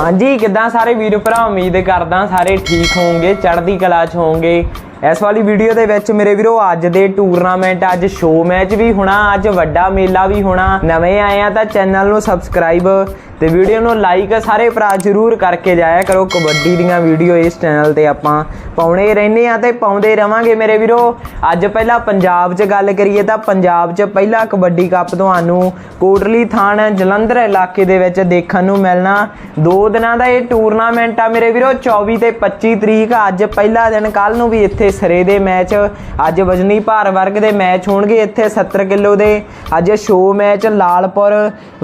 ਹਾਂਜੀ, ਕਿੱਦਾਂ ਸਾਰੇ ਵੀਰ ਭਰਾ? ਉਮੀਦ ਕਰਦਾ ਸਾਰੇ ਠੀਕ ਹੋਵੋਗੇ, ਚੜ੍ਹਦੀ ਕਲਾ 'ਚ ਹੋਵੋਗੇ। ਇਸ ਵਾਲੀ ਵੀਡੀਓ ਦੇ ਵਿੱਚ ਮੇਰੇ ਵੀਰੋ, ਅੱਜ ਦੇ ਟੂਰਨਾਮੈਂਟ ਅੱਜ ਸ਼ੋਅ ਮੈਚ ਵੀ ਹੋਣਾ, ਅੱਜ ਵੱਡਾ ਮੇਲਾ ਵੀ ਹੋਣਾ। ਨਵੇਂ ਆਏ ਆ ਤਾਂ ਚੈਨਲ ਨੂੰ ਸਬਸਕ੍ਰਾਈਬ ਤੇ ਵੀਡੀਓ ਨੂੰ ਲਾਈਕ ਸਾਰੇ ਭਰਾ ਜਰੂਰ ਕਰਕੇ ਜਾਇਆ ਕਰੋ। ਕਬੱਡੀ ਦੀਆਂ ਵੀਡੀਓ ਇਸ ਚੈਨਲ ਤੇ ਆਪਾਂ ਪਾਉਣੇ ਰਹਿੰਦੇ ਆ ਤੇ ਪਾਉਂਦੇ ਰਵਾਂਗੇ ਮੇਰੇ ਵੀਰੋ। ਅੱਜ ਪਹਿਲਾਂ ਪੰਜਾਬ 'ਚ ਗੱਲ ਕਰੀਏ ਤਾਂ ਪੰਜਾਬ 'ਚ ਪਹਿਲਾ ਕਬੱਡੀ ਕੱਪ ਤੁਹਾਨੂੰ ਕੋਟਲੀ ਥਾਣ ਜਲੰਧਰ ਇਲਾਕੇ ਦੇ ਵਿੱਚ ਦੇਖਣ ਨੂੰ ਮਿਲਣਾ। ਦੋ ਦਿਨਾਂ ਦਾ ਇਹ ਟੂਰਨਾਮੈਂਟ ਆ ਮੇਰੇ ਵੀਰੋ 24 ਤੇ 25 ਤਰੀਕ। ਅੱਜ ਪਹਿਲਾ ਦਿਨ ਕੱਲ ਨੂੰ ਵੀ ਇੱਥੇ ਸਰੇ ਦੇ ਮੈਚ। ਅੱਜ ਵਜਨੀ ਭਾਰ ਵਰਗ ਦੇ ਮੈਚ ਹੋਣਗੇ ਇੱਥੇ 70 ਕਿਲੋ ਦੇ। ਅੱਜ ਸ਼ੋਅ ਮੈਚ ਲਾਲਪੁਰ,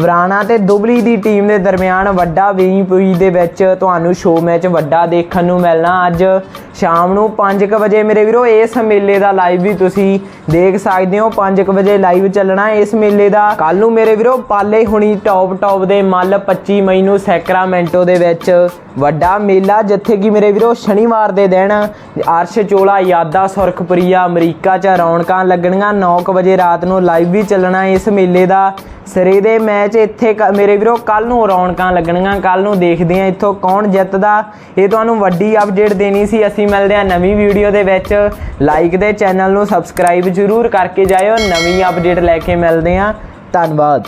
ਵਰਾਣਾ ਤੇ ਦੁਬਲੀ ਦੀ ਟੀਮ ਦੇ ਦਰਮਿਆਨ ਵੱਡਾ ਵੀਪੀ ਦੇ ਵਿੱਚ ਤੁਹਾਨੂੰ ਸ਼ੋਅ ਮੈਚ ਵੱਡਾ ਦੇਖਣ ਨੂੰ ਮਿਲਣਾ। ਅੱਜ ਸ਼ਾਮ ਨੂੰ 5:00 ਵਜੇ ਮੇਰੇ ਵੀਰੋ, ਇਸ ਮੇਲੇ ਦਾ ਲਾਈਵ ਵੀ ਤੁਸੀਂ ਦੇਖ ਸਕਦੇ ਹੋ। 5:00 ਵਜੇ ਲਾਈਵ ਚੱਲਣਾ ਇਸ ਮੇਲੇ ਦਾ। ਕੱਲ ਨੂੰ ਮੇਰੇ ਵੀਰੋ, ਪਾਲੇ ਹੁਣੀ ਟੌਪ ਟੌਪ ਦੇ ਮੱਲ 25 ਮਈ ਨੂੰ ਸੈਕਰਾਮੈਂਟੋ ਦੇ ਵਿੱਚ ਵੱਡਾ ਮੇਲਾ, ਜਿੱਥੇ ਕਿ ਮੇਰੇ ਵੀਰੋ ਸ਼ਨੀਵਾਰ ਦੇ ਦਿਨ ਅਰਸ਼ ਚੋਲਾ, ਯਾਦਾ, ਸੁਰਖਪੁਰੀਆ, ਅਮਰੀਕਾ 'ਚ ਰੌਣਕਾਂ ਲੱਗਣੀਆਂ। 9:00 ਵਜੇ ਰਾਤ ਨੂੰ ਲਾਈਵ ਵੀ ਚੱਲਣਾ ਇਸ ਮੇਲੇ ਦਾ। ਸਰੇ ਦੇ ਮੈਚ ਇੱਥੇ ਕ- ਮੇਰੇ ਵੀਰੋ ਕੱਲ ਨੂੰ ਰੌਣਕਾਂ ਲੱਗਣੀਆਂ ਕੱਲ ਨੂੰ ਦੇਖਦੇ ਆ ਇੱਥੋਂ ਕੌਣ ਜਿੱਤਦਾ। ਇਹ ਤੁਹਾਨੂੰ ਵੱਡੀ ਅਪਡੇਟ ਦੇਣੀ ਸੀ। ਅਸੀਂ ਮਿਲਦੇ ਆ ਨਵੀਂ ਵੀਡੀਓ ਦੇ ਵਿੱਚ। ਲਾਈਕ ਦੇ ਚੈਨਲ ਨੂੰ ਸਬਸਕ੍ਰਾਈਬ ਜ਼ਰੂਰ ਕਰਕੇ ਜਾਇਓ। ਨਵੀਂ ਅਪਡੇਟ ਲੈ ਕੇ ਮਿਲਦੇ ਆ ਧੰਨਵਾਦ।